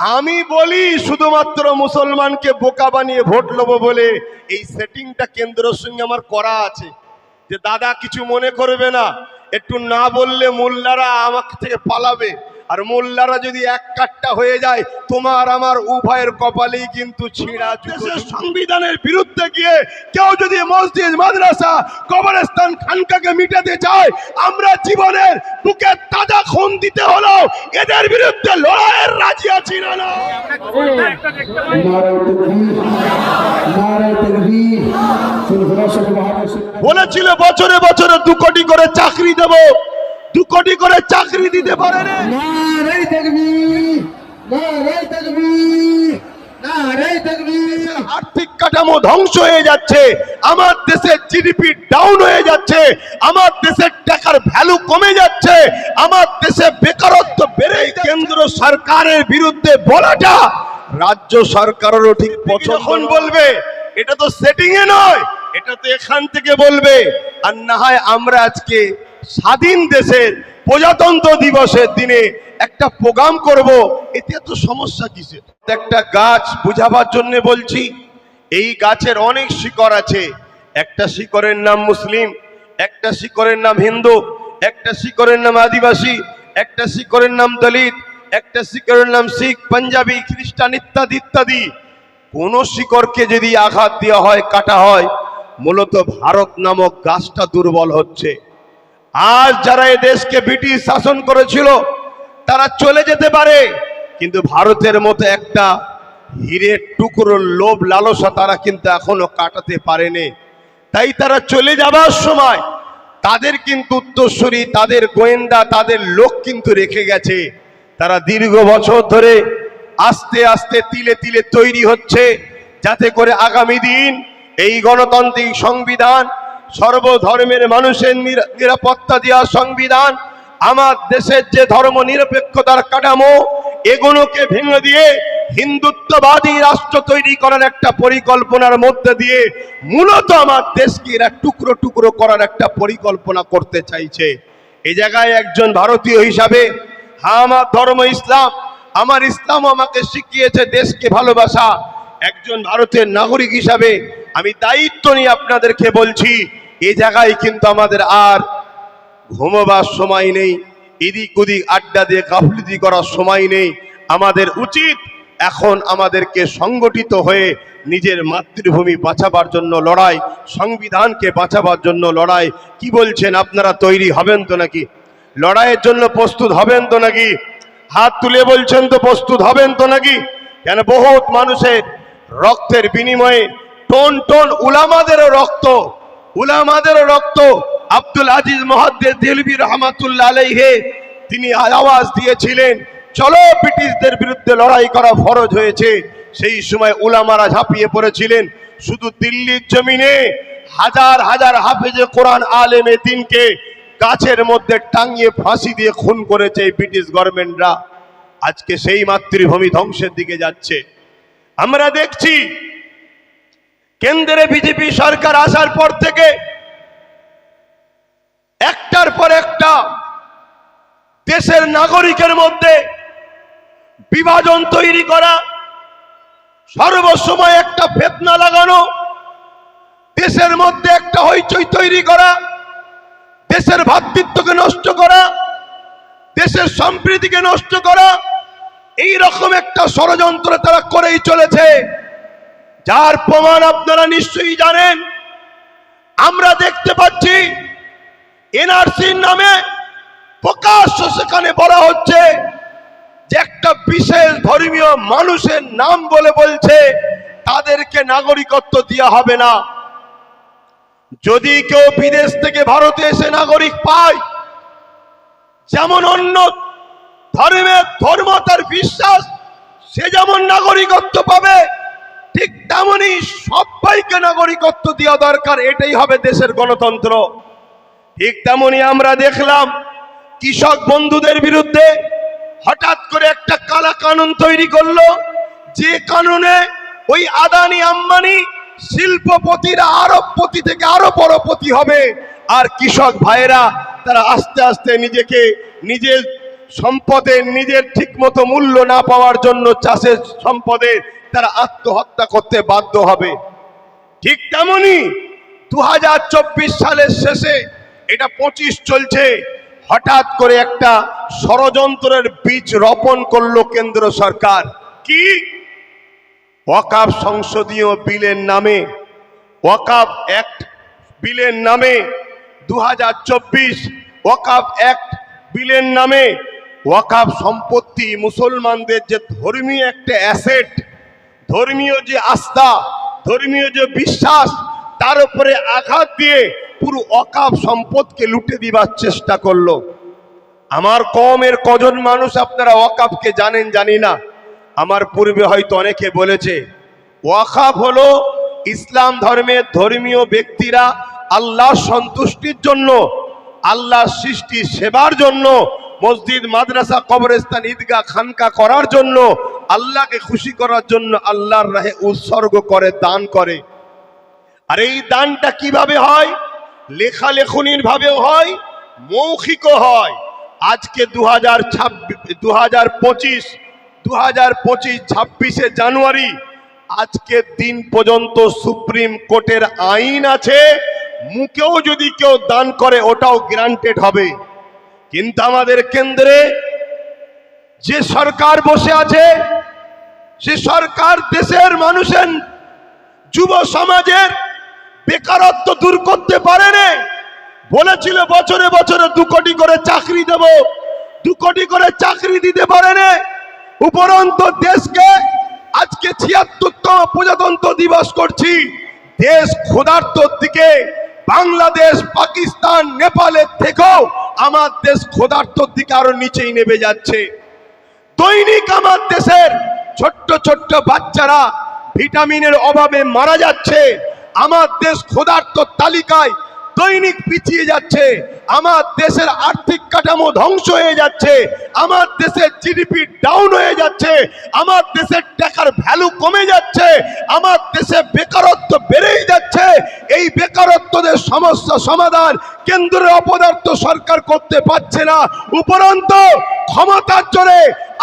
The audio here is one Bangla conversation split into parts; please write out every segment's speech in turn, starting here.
আমি বলি শুধুমাত্র মুসলমানকে বোকা বানিয়ে ভোট নেব বলে এই সেটিংটা কেন্দ্রের সঙ্গে আমার করা আছে। যে দাদা কিছু মনে করবে না, একটু না বললে মোল্লারা আমার থেকে পালাবে। আর মোল্লারা যদি এক কাট্টা হয়ে যায় তোমার আমার উভয়ের কপালেই কিন্তু ছিঁড়া দেশের সংবিধানের বিরুদ্ধে গিয়ে কেউ যদি মসজিদ মাদ্রাসা কবরস্থান খানকাকে মিটাতে চায় আমরা জীবনের বুকে তাজা খুন দিতে হলো এদের বিরুদ্ধে লড়াইয়ের রাজি আছি না না। বলেছিল বছরে বছরে দু কোটি করে চাকরি দেবো। দু কোটি করে চাকরি দিতে পারে আর্থিক কাঠামো ধ্বংস হয়ে যাচ্ছে আমার দেশের জিডিপি ডাউন হয়ে যাচ্ছে আমার দেশের টাকার ভ্যালু কমে যাচ্ছে আমার দেশে বেকারত্ব বেড়েই কেন্দ্র সরকারের বিরুদ্ধে বলাটা রাজ্য সরকারেরও ঠিক পছন্দ বলবে এটা তো সেটিংয়ে নয় এটা তো এখান থেকে বলবে। আর না হয় আমরা আজকে স্বাধীন দেশের প্রজাতন্ত্র দিবসের দিনে একটা প্রোগ্রাম করব, এতে এত সমস্যা কিসের? একটা গাছ বুঝাবার জন্য বলছি, এই গাছের অনেক শিকড় আছে। একটা শিকড়ের নাম মুসলিম, একটা শিকড়ের নাম হিন্দু, একটা শিকড়ের নাম আদিবাসী, একটা শিকড়ের নাম দলিত, একটা শিকড়ের নাম শিখ, পাঞ্জাবি, খ্রিস্টান ইত্যাদি ইত্যাদি। কোন শিকড়কে যদি আঘাত দেওয়া হয়, কাটা হয়, মূলত ভারত নামক গাছটা দুর্বল হচ্ছে। আজ যারা এ দেশকে ব্রিটিশ শাসন করেছিল, তারা চলে যেতে পারে। কিন্তু ভারতের মতো একটা হীরের টুকরো লোভ লালসা তারা কিন্তু এখনও কাটাতে পারেনি। তাই তারা চলে যাবার সময় তাদের কিন্তু উত্তরসূরি, তাদের গোয়েন্দা, তাদের লোক কিন্তু রেখে গেছে। তারা দীর্ঘ বছর ধরে আস্তে আস্তে তিলে তিলে তৈরি হচ্ছে, যাতে করে আগামী দিন এই গণতান্ত্রিক সংবিধান সর্বধর্মের মানুষের নিরাপত্তা দেওয়া সংবিধান, আমার দেশের যে ধর্ম নিরপেক্ষতার কাঠামো, এগুলোকে ভেঙে দিয়ে হিন্দুত্ববাদী রাষ্ট্র তৈরি করার একটা পরিকল্পনার মধ্যে দিয়ে মূলত আমার দেশকে এরা টুকরো টুকরো করার একটা পরিকল্পনা করতে চাইছে। এই জায়গায় একজন ভারতীয় হিসাবে হ্যাঁ আমার ধর্ম ইসলাম, আমার ইসলাম আমাকে শিখিয়েছে দেশকে ভালোবাসা। একজন ভারতের নাগরিক হিসাবে আমি দায়িত্ব নিয়ে আপনাদেরকে বলছি, এ জায়গায় কিন্তু আমাদের আর ঘুমোবার সময় নেই, এদিক ওদিক আড্ডা দিয়ে গাফলিতি করার সময় নেই। আমাদের উচিত এখন আমাদেরকে সংগঠিত হয়ে নিজের মাতৃভূমি বাঁচাবার জন্য লড়াই, সংবিধানকে বাঁচাবার জন্য লড়াই। কি বলছেন, আপনারা তৈরি হবেন তো নাকি? লড়াইয়ের জন্য প্রস্তুত হবেন তো নাকি? হাত তুলে বলছেন তো প্রস্তুত হবেন তো নাকি? কেন, বহুত মানুষের রক্তের বিনিময়ে টন টন উলামাদেরও রক্ত উলামাদেরও রক্ত। আব্দুল আজিজ মহাদ্দের দিলবি রহমাতুল্লাহ আলাইহে, তিনি আওয়াজ দিয়েছিলেন, চলো ব্রিটিশদের বিরুদ্ধে লড়াই করা ফরজ হয়েছে। সেই সময় উলামারা ঝাঁপিয়ে পড়েছিলেন, শুধু দিল্লির জমিনে হাজার হাজার হাফেজে কোরআন আলেমে দিনকে গাছের মধ্যে টাঙিয়ে ফাঁসি দিয়ে খুন করেছে এই ব্রিটিশ গভর্নমেন্টরা। আজকে সেই মাতৃভূমি ধ্বংসের দিকে যাচ্ছে। আমরা দেখছি কেন্দ্রে বিজেপি সরকার আসার পর থেকে একটার পর একটা দেশের নাগরিকের মধ্যে বিভাজন তৈরি করা, সর্বসময় একটা ফেতনা লাগানো, দেশের মধ্যে একটা হইচই তৈরি করা, দেশের ভাতৃত্বকে নষ্ট করা, দেশের সম্প্রীতিকে নষ্ট করা এই রকম একটা ষড়যন্ত্র তারা করেই চলেছে। যার প্রমাণ আপনারা নিশ্চয়ই জানেন। আমরা দেখতে পাচ্ছি এনআরসির নামে প্রকাশ্য সেখানে বলা হচ্ছে যে একটা বিশেষ ধর্মীয় মানুষের নাম বলে বলছে, তাদেরকে নাগরিকত্ব দেওয়া হবে না। যদি কেউ বিদেশ থেকে ভারতে এসে নাগরিক পায়, যেমন অন্য ধর্মের, ধর্ম তার বিশ্বাস, সে যেমন নাগরিকত্ব পাবে তেমনই সবাইকে নাগরিকত্ব দেওয়া দরকার, এটাই হবে দেশের গণতন্ত্র। ঠিক তেমনই আমরা দেখলাম, কৃষক বন্ধুদের বিরুদ্ধে হঠাৎ করে একটা কালা কানুন তৈরি করল, যে কানুনে ওই আদানি আম্বানি শিল্পপতিরা আরবপতি থেকে আরও বড়পতি হবে, আর কৃষক ভাইয়েরা তারা আস্তে আস্তে নিজেকে নিজের সম্পদের, নিজের ঠিকমতো মূল্য না পাওয়ার জন্য চাষের সম্পদে তারা আত্মহত্যা করতে বাধ্য হবে। ঠিক তেমনি দু হাজার চব্বিশ সালের শেষে এটা পঁচিশ চলছে। হঠাৎ করে একটা ষড়যন্ত্রের বীজ রোপণ করল কেন্দ্র সরকার। কি? ওয়াকাব সংসদীয় বিলের নামে, ওয়াকাব অ্যাক্ট বিলের নামে দু হাজার চব্বিশ ওয়াকাব অ্যাক্ট বিলের নামে, ওয়াকাব সম্পত্তি মুসলমানদের যে ধর্মীয় একটা অ্যাসেট ধর্মীয় যে আস্থা, ধর্মীয় যে বিশ্বাস, তার উপরে আঘাত দিয়ে পুরো অকাব সম্পদকে লুটে দিবার চেষ্টা করল। আমার কমের কজন মানুষ আপনারা ওয়াকাবকে জানেন, জানি না। আমার পূর্বে হয়তো অনেকে বলেছে ওয়াকাব হলো ইসলাম ধর্মের ধর্মীয় ব্যক্তিরা আল্লাহ সন্তুষ্টির জন্য আল্লাহ সৃষ্টি সেবার জন্য, মসজিদ, মাদ্রাসা, কবরস্থান, ঈদগাহ, খানকা করার জন্য আল্লাহকে খুশি করার জন্য আল্লাহর রাহে উৎসর্গ করে, দান করে। আর এই দানটা কীভাবে হয়? লেখালেখনির ভাবেও হয়, মৌখিকও হয়। আজকে দু হাজার ছাব্বিশ দু হাজার পঁচিশ দু হাজার পঁচিশ, ছাব্বিশে জানুয়ারি আজকের দিন পর্যন্ত সুপ্রিম কোর্টের আইন আছে। মুখেও যদি কেউ দান করে, ওটাও গ্রান্টেড হবে। কিন্তু আমাদের কেন্দ্রে যে সরকার বসে আছে সে সরকার দেশের মানুষের যুব সমাজের বেকারত্ব দূর করতে পারেনি, বলেছিল বছরে বছরে দু কোটি করে চাকরি দেব, দু কোটি করে চাকরি দিতে পারেনি। উপরন্ত দেশকে আজকে ছিয়াত্তরতম প্রজাতন্ত্র দিবস করছি। দেশ ক্ষুধার্তর দিকে, বাংলাদেশ, পাকিস্তান, নেপালের থেকেও আমার দেশ ক্ষুধার্তর দিকে আরও নিচেই নেমে যাচ্ছে। দৈনিক আমার দেশের ছোট্ট ছোট্ট বাচ্চারা ভিটামিনের অভাবে মারা যাচ্ছে। আমার দেশ ক্ষুধার্ত তালিকায় দৈনিক পিছিয়ে যাচ্ছে। আমার দেশের আর্থিক কাঠামো ধ্বংস হয়ে যাচ্ছে। আমার দেশের জিডিপি ডাউন হয়ে যাচ্ছে। আমার দেশের টাকার ভ্যালু কমে যাচ্ছে। আমার দেশে বেকারত্ব বেড়েই যাচ্ছে। এই বেকারত্বদের সমস্যা সমাধান কেন্দ্রের অপদার্থ সরকার করতে পারছে না। উপরন্ত ক্ষমতার জোরে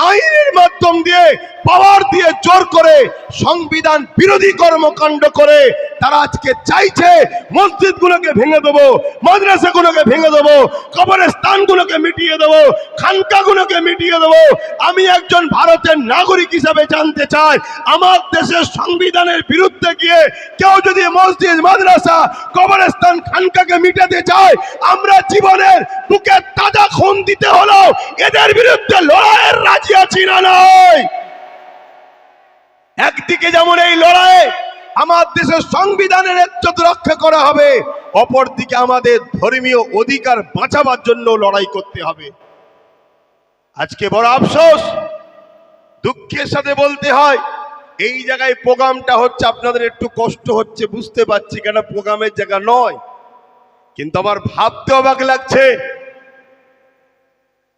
আইনের মাধ্যম দিয়ে পাওয়ার দিয়ে জোর করে সংবিধান বিরোধী কর্মকাণ্ড করে তারা আজকে চাইছে মসজিদগুলোকে ভেঙে দেবো, মাদ্রাসাগুলোকে ভেঙে দেবো, কবরস্থানগুলোকে মিটিয়ে দেবো, খানকাগুলোকে মিটিয়ে দেবো। আমি একজন ভারতের নাগরিক হিসাবে জানতে চাই, আমার দেশের সংবিধানের বিরুদ্ধে গিয়ে কেউ যদি মসজিদ, মাদ্রাসা, কবরস্থান, খানকাকে মিটাতে চায়, আমরা জীবনের বুকে তাজা খুন দিতে হলো এদের বিরুদ্ধে লড়াইয়ের রাজি আছি না নয় একদিকে যেমন এই লড়াই আমার দেশের সংবিধানের ইজ্জত রক্ষা করা হবে। অপরদিকে আমাদের ধর্মীয় অধিকার বাঁচাবার জন্য লড়াই করতে হবে। আজকে বড় আফসোস, দুঃখের সাথে বলতে হয়, এই জায়গায় প্রোগ্রামটা হচ্ছে আপনাদের একটু কষ্ট হচ্ছে, বুঝতে পারছি কেন প্রোগ্রামের জায়গা নয়। কিন্তু আমার ভাবতে অবাক লাগছে,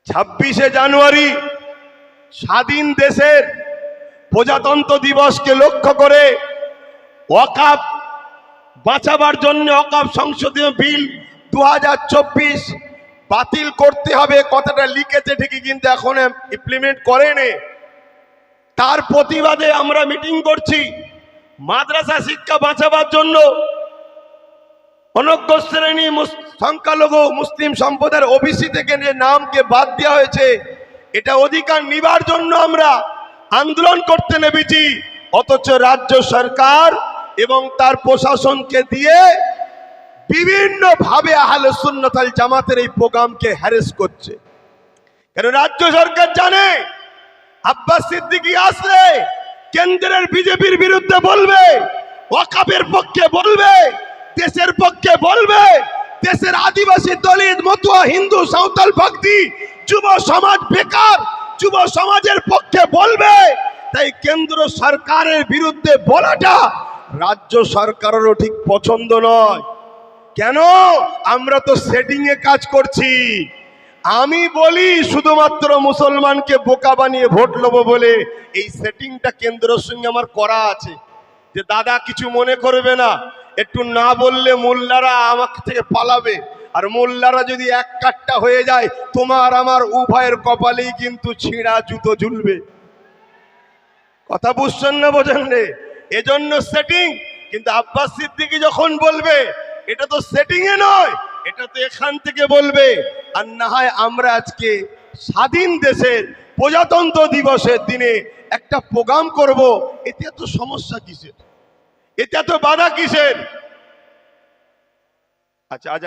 ছাব্বিশে জানুয়ারি স্বাধীন দেশের প্রজাতন্ত্র দিবসকে লক্ষ্য করে ওয়াকাপ বাঁচাবার জন্য ওয়াকাপ সংসদীয় বিল দু হাজার চব্বিশ বাতিল করতে হবে। কথাটা লিখেছে ঠিকই, কিন্তু এখন ইমপ্লিমেন্ট করেনি। তার প্রতিবাদে আমরা মিটিং করছি। মাদ্রাসা শিক্ষা বাঁচাবার জন্য অনজ্ঞ শ্রেণি সংখ্যালঘু মুসলিম সম্প্রদায়ের ওবিসি থেকে যে নামকে বাদ দেওয়া হয়েছে, এটা অধিকার নিবার জন্য আমরা আন্দোলন করতে নেমেছি। অথচ রাজ্য সরকার এবং তার প্রশাসনকে দিয়ে বিভিন্ন ভাবে আহলে সুন্নতাল জামাতের এই প্রোগ্রামকে হ্যারেস করছে। কেন রাজ্য সরকার জানে? আব্বাস সিদ্দিকী আসলে কেন্দ্রের বিজেপির বিরুদ্ধে বলবে, ওয়াকাবের পক্ষে বলবে, দেশের পক্ষে বলবে, দেশের আদিবাসী দলিত, মতুয়া, হিন্দু, সাঁওতাল ভক্তি যুব সমাজ বেকার, যুব সমাজের পক্ষে বলবে। তাই কেন্দ্র সরকারের বিরুদ্ধে বলাটা রাজ্য সরকারেরও ঠিক পছন্দ নয়। কেন? আমরা তো সেটিং এ কাজ করছি। আমি বলি শুধুমাত্র মুসলমানকে বোকা বানিয়ে ভোট নেব বলে এই সেটিংটা কেন্দ্রের সঙ্গে আমার করা আছে। যে দাদা কিছু মনে করবে না, একটু না বললে মোল্লারা আমাকে থেকে পালাবে। আর মোল্লারা যদি এক কাট্টা হয়ে যায়, তোমার আমার উভয়ের কপালেই কিন্তু ছিঁড়া জুতো ঝুলবে। কথা বুঝছেন না বোঝেন রে? এজন্য সেটিং কিন্তু আব্বাস সিদ্দিকি যখন বলবে, এটা তো সেটিং এ নয়, এটা তো এখান থেকে বলবে, আর না হয় আমরা আজকে স্বাধীন দেশের প্রজাতন্ত্র দিবসের দিনে একটা প্রোগ্রাম করব, এতে এত সমস্যা কিসের? এতে এত বাধা কিসের? আচ্ছা আজ